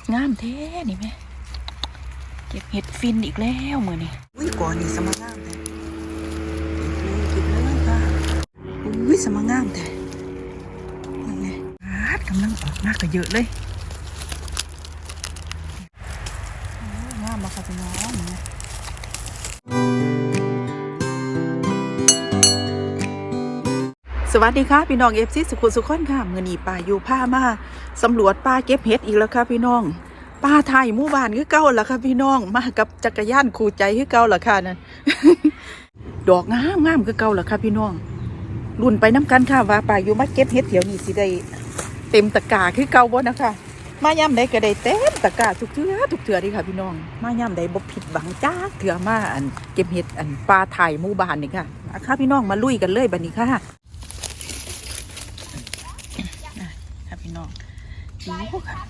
ดงามแท้นี่แม่เก็บเห็ดฟินอีกแล้วมือนี่อุ้ยก่อนนี่สมังามแต่เก็บเลยเก็บเลยค่ะอุ้ยสมังามแต่นี่ไงปาดกำลังออกมากก็เยอะเลย วัสดีค่ะพี่น้องเอฟซีสุขุสุขคนค่ะมือนีป่าอยู่ผ้ามาสำรวจป่าเก็บเห็ดอีกแล้วค่ะพี่น้องป่าไทยมู่บ้านคือเก่าแล้วค่ะพี่น้องมากับจักรยานคู่ใจคือเก่าแล้วค่ะนั่นดอกงามงามคือเก่าแล้วค่ะพี่น้องรุ่นไปน้กันค่ะว่าป่าอยู่มาเก็บเห็ดเดี๋ยวนี้สิได้เต็มตะกร้าคือเก่าบ่นะคะมาย่ำใดก็ได้เต็มตะกร้าทุกเถื่อทุกเถื่อดีค่ะพี่น้อง มาย่ำใดบ่ผิดหวังจ้าเถื่อมาอันเก็บเห็ดอันป่าไทยมู่บ้านนี่ค่ะมาค่ะพี่น้องมาลุยกันเลยบัดนี้ค่ะ ค่ะ พี่น้องจิ๋วค่ะ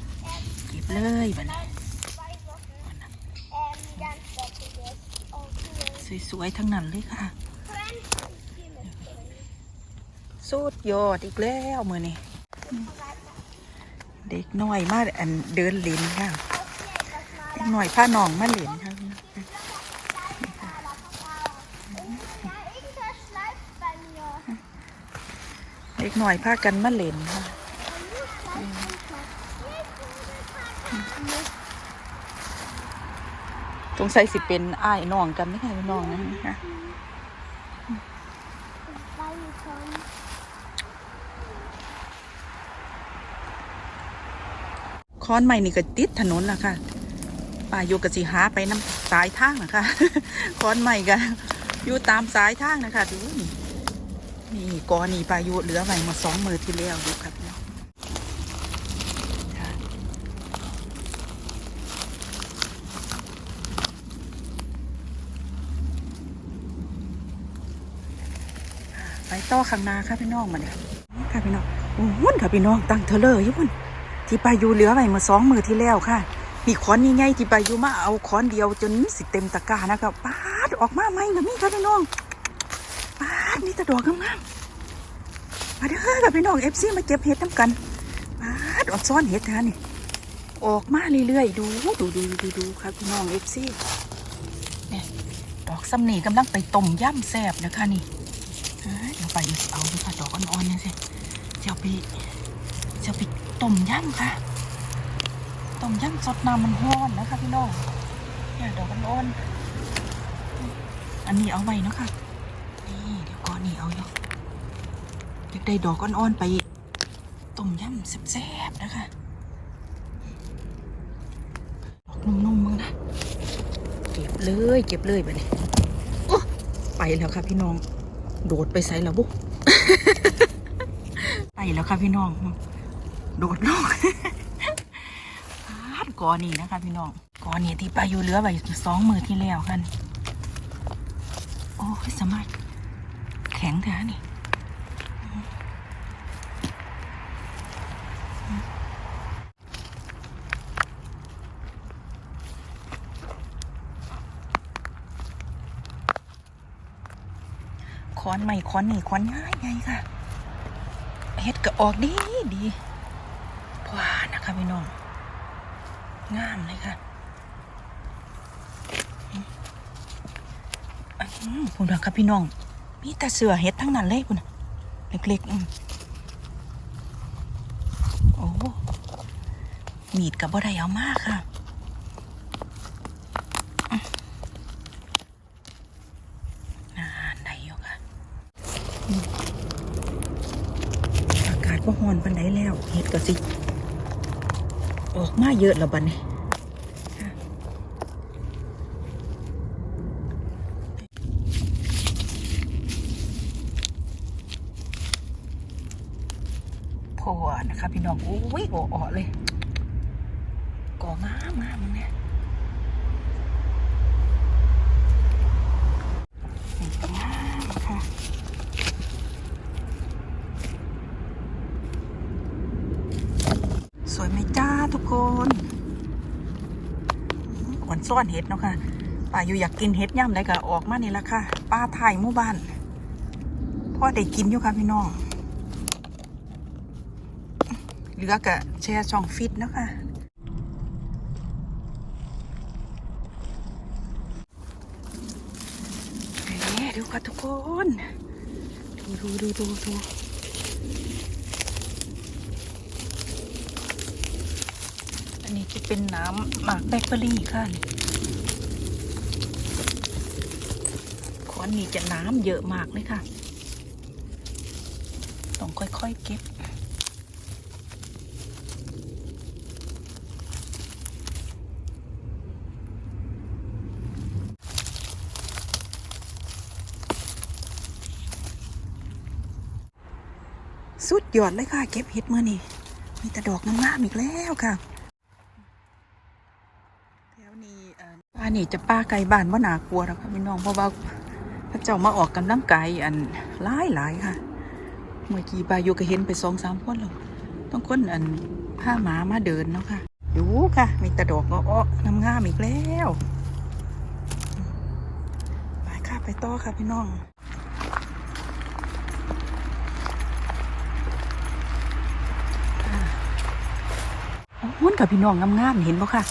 เก็บเลยบัดนี้สวยๆทั้งนั้นเลยค่ะสุดยอดอีกแล้วมือนี้เด็กน้อยมาอันเดินเล่นค่ะเด็กน้อยพาน้องมาเล่นค่ะเด็กน้อยพากันมาเล่นค่ะ สงสัยสิเป็นอ้ายน้องกันไม่ใช่น้องนะคะค้อนใหม่นี่ก็ติดถนนละค่ะป่าอยู่กับสิหาไปน้ำสายทางนะคะค้อนใหม่ก็อยู่ตามสายทางนะคะดูนี่นี่กอนี่ป่าอยู่เหลือไว้มาสองมือที่แล้วดูครับพี่น้องค่ะ ต่อข้างหน้าค่ะพี่น้องมาเนี่ยค่ะพี่น้องโอ้โหค่ะพี่น้องตั้งเทเลอร์อยู่พุ่นที่ปายูเหลือไว้มาสองมือที่แล้วค่ะมีค้อนใหญ่ๆที่ปายูมาเอาค้อนเดียวจนสิเต็มตะกร้านะครับปาดออกมาไหมนะมี่ค่ะพี่น้องปาดนี่ตะดอกงามๆมาเด้อค่ะพี่น้องเอฟซีมาเก็บเห็ดน้ำกันปาดออกซ้อนเห็ดนะนี่ออกมาเรื่อยๆดูดูดูดูดูครับพี่น้องเอฟซีเนี่ยดอกซ้ำนี่กำลังไปต้มย่ำแซบนะคะนี่ ไปเอาดูค่ะดอกอ่อนๆนี่สิจะเอาไปจะเอาไปต้มยำค่ะต้มยำสดน้ำมันห้อนนะคะพี่น้องเนี่ยดอกอ่อนๆอันนี้เอาไว้เนาะค่ะนี่เดี๋ยวก่อนนี่เอาอยู่อยากได้ดอกอ่อนๆไปต้มยำแซ่บๆนะคะดอกนุ่มๆมึงนะเก็บเลยเก็บเลยไปเลยไปแล้วค่ะพี่น้อง โดดไปใส่แล้วบุไปแล้วค่ะพี่น้อง โดดลงพาดกอนี่นะคะ พี่น้องกอนี่ที่ไปอยู่เหลือไปสองมือที่แล้วกัน โอ้ยสามารถแข็งแท้นี่ ค้อนใหม่ค้อนนี่ค้อนง่ายไงค่ะเฮ็ดก็ออกดีดีพวานะคะพี่น้องงามเลยค่ะอืมคุณดูครับพี่น้อง มีแต่เสือเฮ็ดทั้งนั้นเลยคุณน่ะเล็กๆโอ้มีดกับบ่ได้เอามากค่ะ นานได้อยู่ค่ะ อากาศก็ฮ้อนปันไดแล้วเห็ดก็สิ ออกมาเยอะแล้วบัดนี้พอนะคะพี่น้องโอ้ยโอ้อเลยก่องามามมึงเนี่ย เหนซ้อนเห็ดเนาะค่ะป้าอยู่อยากกินเห็ดย่ำได้ก็ออกมานี่ละค่ะ ป้าถ่ายหมู่บ้านพ่อได้กินอยู่ค่ะพี่น้องเหลือกะแชร์ช่องฟิตเนาะค่ะดูค่ะทุกคน ดูดูดูดูดู อันนี้จะเป็นน้ำหมากแบล็คเบอร์รี่ค่ะนี่ขอนนี้จะน้ำเยอะมากเลยค่ะ ต้องค่อยๆเก็บสุดยอดเลยค่ะ เก็บเห็ดมื่อนี่มีแต่ดอกงามๆอีกแล้วค่ะแถวนี้เอ่อป้านี่จะป้าไก่บ้านว่าหนากลัวแล้วค่ะพี่น้องเพราะว่าพระเจ้ามาออกกำลังกายอันหลายหลายๆค่ะ เมื่อกี้ปายู่ก็เห็นไปสองสามคนแล้วต้องคนอันผ้าหมามาเดินเนาะค่ะอยู่ค่ะ มีต่ดอกอ้องามๆอีกแล้วไปค่ะไปต่อค่ะพี่น้องม้วนกับพี่น้องงามๆเห็นบ่ค่ะ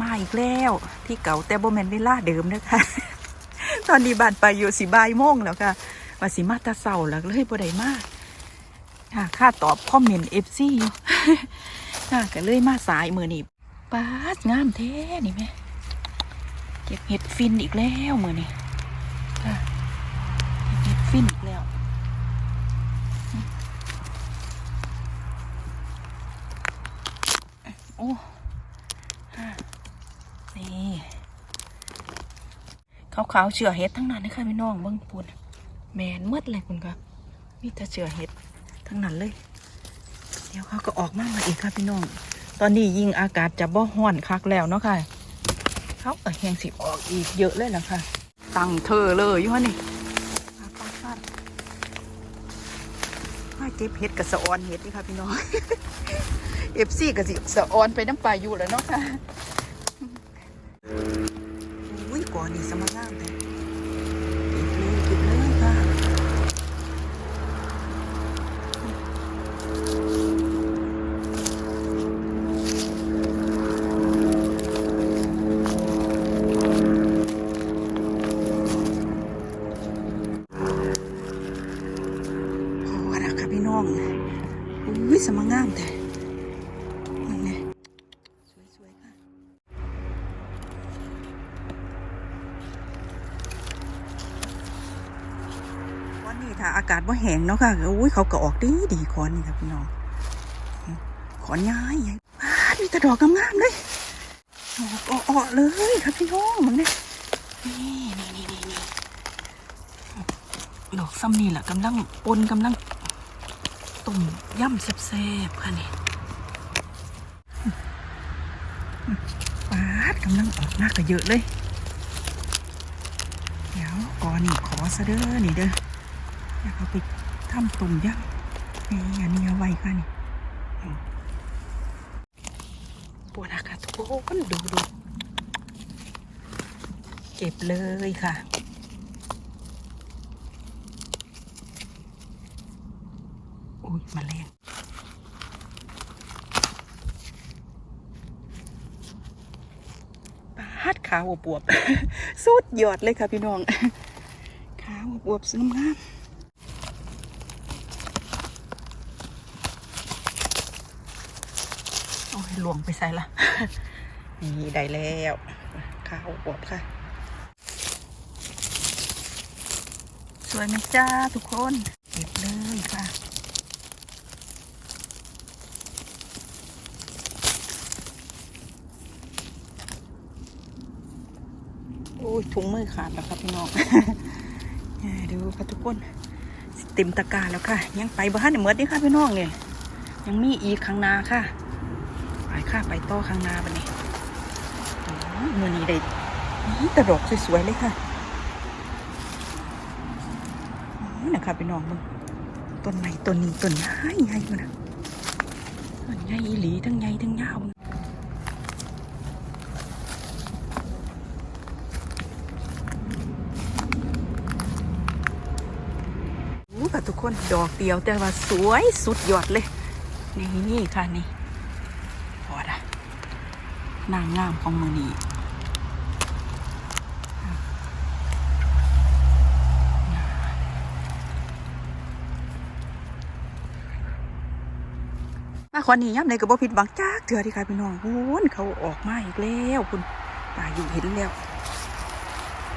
มาอีกแล้ว ที่เก่าแต่บแมนเวลาเดิมนะคะ ตอนนี้บานไปอยู่สิบ่ายโมงแล้วค่ะว่าสิมาตาเศร้าแล้วเลยบ่ได้มากค่ะค่าตอบคอมเมนต์เอฟซีอยู่ค่ะก็เลยมาสายมือนี่ป้าดงามเท่นี่แม่เก็บเห็ดฟินอีกแล้วมือนี่ค่ะเก็บเห็ดฟินอีกแล้ว โอ้ฮะนี่ ขาวๆเชือเห็ดทั้งนั้นนะคะพี่น้องเบิ้งปุ่นแมนมืดเลยคุณครับมีแต่เชือเห็ดทั้งนั้นเลย เดี๋ยวเขาก็ออกมาใหมาอีกค่ะพี่น้อง ตอนนี้ยิงอากาศจะบ่ฮ้อนคักแล้วเนาะค่ะเขาเออแหงสิออกอีกเยอะเลยล่ะค่ะตั้งเธอเลยอยู่ฮะนี่ปาดปาดปาดมาเก็บเห็ดกับสะออนเห็ดนี่ค่ะพี่น้องเอฟซีก็สิสะออนไปน้ำปลาอยู่แล้วเนาะค่ะ อุ้ยก่อนนี่สมังามเลยเก็บเลยเก็บเลยค่ะโอ้ละค่ะพี่น้องอุ้ยสมงงามแต่ นี้ถ้าอากาศว่าแห้งเนาะค่ะอุ้ยเขาก็ออกดีดีคอนนี่ครับพี่น้องขอนย้ายยังมีแต่ดอกงามๆเลยดอกอ่อๆเลยครับพี่น้องมันเนี่ยนี่นี่นี่นี่นี่ดอกซ้ำนี่แหละกำลังปนกำลังต้มย่ำแซ่บๆค่ะนี่ปาดกำลังออกหน้าก็เยอะเลย เดี๋ยวก่อนนี่ขอซะเด้อนี่เด้อ อยากเอาไปทำต้มยำนี่อันนี้เอาไว้ค่ะนี่ปวดอากาศทุกคนดูดูเก็บเลยค่ะอุ้ยมาแรงปาดขาวอวบสุดยอดเลยค่ะพี่น้อง ขาวอวบสวยงามโอ้ยห ลวงไปใส่ละนี่ได้แล้วข้าวอวบค่ะ สวยไหมจ้าทุกคนเก็บเลยค่ะโอ้ยถุงมือขาดแล้วครับพี่น้องอ่ดูค่ะทุกคนเต็มตะกร้าแล้วค่ะ ยังไปบ้านเนี่ยเมื่อนี้ค่ะพี่น้องเนี่ยยังมีอีกข้างหนาค่ะ ค่ะไปต่อข้างหน้าบันนี้มือนี้ได้ตะดอกสวยๆเลยค่ะนี่นะคะพี่น้องมันต้นไหนต้นนี้ต้นใหญ่ใหญ่มันนะต้นใหญ่อีหลีทั้งใหญ่ทั้งยาวอู้ค่ะทุกคนดอกเดียวแต่ว่าสวยสุดยอดเลย นี่ค่ะนี่ นางงามของมือนีมาคนนี้ย่ำในกระบอกผิดหวังจากเถื่อที่ค่ะพี่น้องวุ้นเขาออกมาอีกแล้วคุณตาอยู่เห็นแล้ว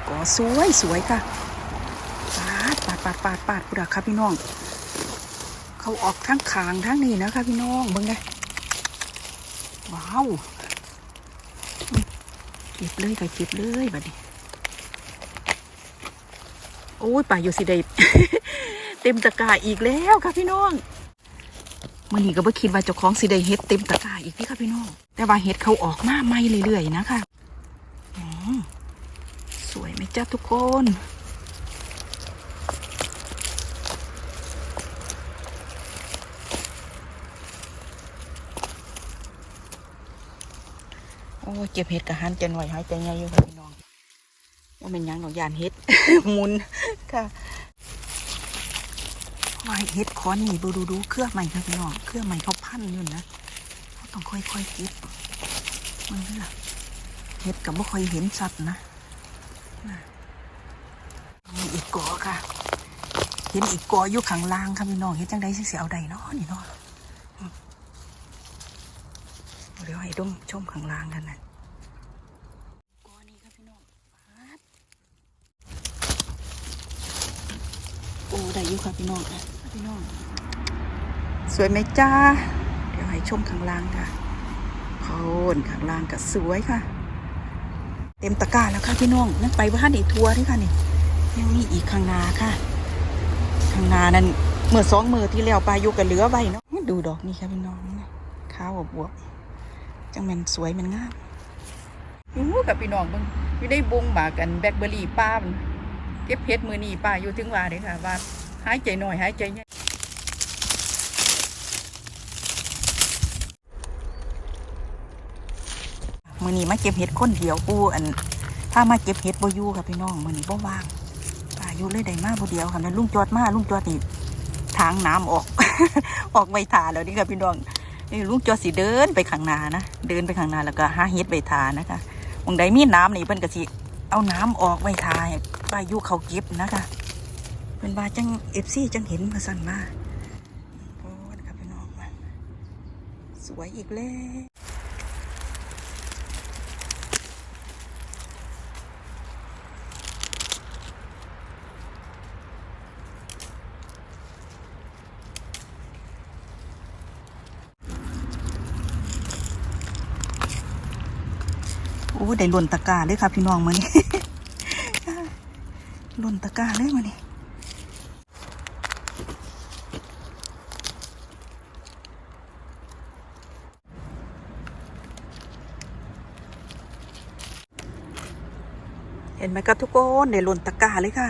ก็สวยสวยค่ะปาดปาดปาดปาดปุดะค่ะพี่น้อง เขาออกทั้งขางทั้งนี่นะคะพี่น้องเบิ่งไงว้าว ก็บเลยก็เก็บเลยบัดนี้ โอ้ยป่าอยู่สิได้เต็มตะกร้าอีกแล้วค่ะพี่น้องมื่อนี้ก็บ่คิดว่าเจ้าของสิได้เฮ็ดเต็มตะกร้าอีกพี่ค่ะพี่น้อง แต่ว่าเฮ็ดเขาออกมาใหม่เรื่อยๆนะคะสวยไหมจ้าทุกคน อ้เก็บเห็ดกะหันใจหน่อยหายใจใหญ่อยู่ค่ะพี่น้องว่าเป็นยังหนอกยานเห็ดมุนค่ะว่าเห็ดคอนนี่ดูดูดูเครื่อใหม่ค่ะพี่น้องเครื่อใหม่เขาพันอยู่นะเขาต้องค่อยๆเก็บมันนี่ล่ะเห็ดกับบ่ค่อยเห็นสัตว์นะมีอีกกอค่ะ เห็นอีกกออยู่ข้างล่างค่ะพี่น้องเห็ดจังใดสิเสียเอาใดเนาะนี่เนาะอืมเดี๋ยวให้ดมชมข้างล่างกันนะกอนี้ค่ะพี่น้องปาดโอ้ได้อยู่ค่ะพี่น้องค่ะพี่น้อง สวยไหมจ้า เดี๋ยวให้ชมข้างล่างค่ะโคนข้างล่างก็สวยค่ะ เต็มตะกร้าแล้วค่ะพี่น้อง นั่นไปบ้านอีกทัวร์นี่ค่ะนี่ยังมีอีกข้างหนาค่ะข้างหนานั้นเมื่อสองมือที่แล้วปลายุกับเหลือไว้เนาะดูดอกนี่ค่ะพี่น้องข้าวบวบๆ จังแมันสวยแมันงามอู้กับพี่น้องเบิ่งอยู่ได้บงบากันแบล็คเบอร์รี่ป้ามันเก็บเพชรมือนี่ป้าอยู่ถึงว่าเลยค่ะ ว่าหายใจหน่อยหายใจใหญ่มือนี้มาเก็บเห็ดคนเดียวปูอัน ถ้ามาเก็บเห็ดบ่อยู่ค่ะพี่น้องมือนี้บ่ว่างป้าอยู่เลยได้มาบ่เดียวค่ะนั้นลุงจอดมาลุงจอดนี่ทางน้ำออก ออกไว้ทาแล้วนี่ค่ะพี่น้องนี่ ลุงจอสีเดินไปข้างหน้านะเดินไปข้างหน้าแล้วก็หาเฮ็ดใบทานะคะวงใดมีน้ำนี่เพิ่นก็สิเอาน้ำออกใบทายปลายุเขาเก็บนะคะเป็นบาจังเอฟซีจังเห็นมาสั่นมาโอ้นะครับพี่น้องมาสวยอีกแล้ว ได้หล่นตะกร้าเลยค่ะพี่น้องมานี่หล่นตะกร้าเลยมานี่เห็นไหมครับทุกคนได้หล่นตะกร้าเลยค่ะ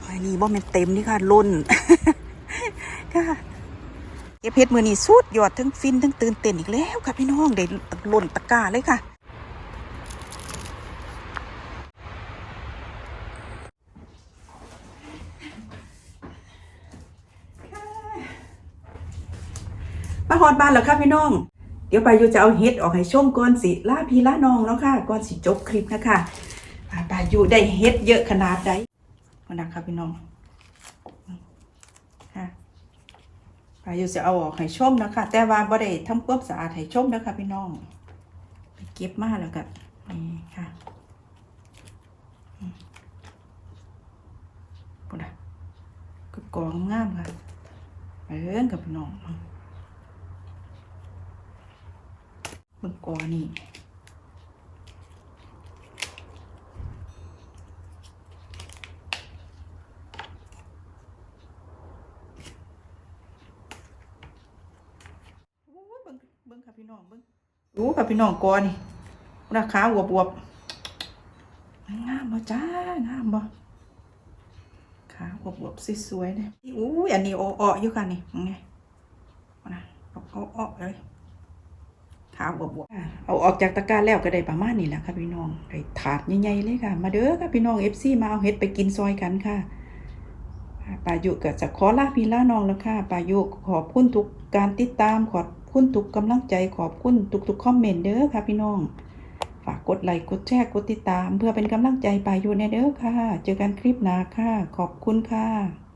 ไอ้นี่บ่แม่นเต็มนี่ค่ะล่นค่ะเก็บเพชรมือนี่สุดยอดทั้งฟินทั้งตื่นเต้นอีกแล้วค่ะพี่น้องได้หล่นตะกร้าเลยค่ะ อดบ้านแล้วค่ะพี่น้อง เดี๋ยวไปยูจะเอาเฮ็ดออกให้ชมก่อนสิล่าพี่ล่าน้องแล้วค่ะก่อนสิจบคลิปนะคะอ่าไปยูได้เฮ็ดเยอะขนาดใดมาดักค่ะพี่น้องค่ะไปยูจะเอาออกให้ชมนะคะ แต่ว่าบ่ได้ทำความสะอาดให้ชมนะคะพี่น้องไปเก็บมาแล้วก็นี่ค่ะอืมปุ่นอะก็กองงามค่ะไปเอิ้นกับพี่น้อง เบิ่งกอนี่เบิ่งเบิ่งค่ะพี่น้องเบิ่งรู้ค่ะพี่น้องกอนี่ราคาบวบวบงามบ่จ้างามบ่ขาบวบวบๆสวยๆเนี่ยอู้อันนี้อ้ออยู่ค่ะนี่ไงนะอ้อๆเลย ขาวบวบๆเอาออกจากตะกร้าแล้วก็ได้ประมาณนี้แหละค่ะพี่น้องได้ถาดใหญ่ๆเลยค่ะ มาเด้อค่ะพี่น้องเอฟซีมาเอาเห็ดไปกินซอยกันค่ะปายุก็จะขอลาพี่ลาน้องแล้วค่ะปายุขอบคุณทุกการติดตามขอบคุณทุกกำลังใจขอบคุณทุกๆคอมเมนต์เด้อค่ะพี่น้อง ฝากกดไลค์กดแชร์กดติดตาม เพื่อเป็นกำลังใจปายุในเด้อค่ะ เจอกันคลิปหน้าค่ะ ขอบคุณค่ะ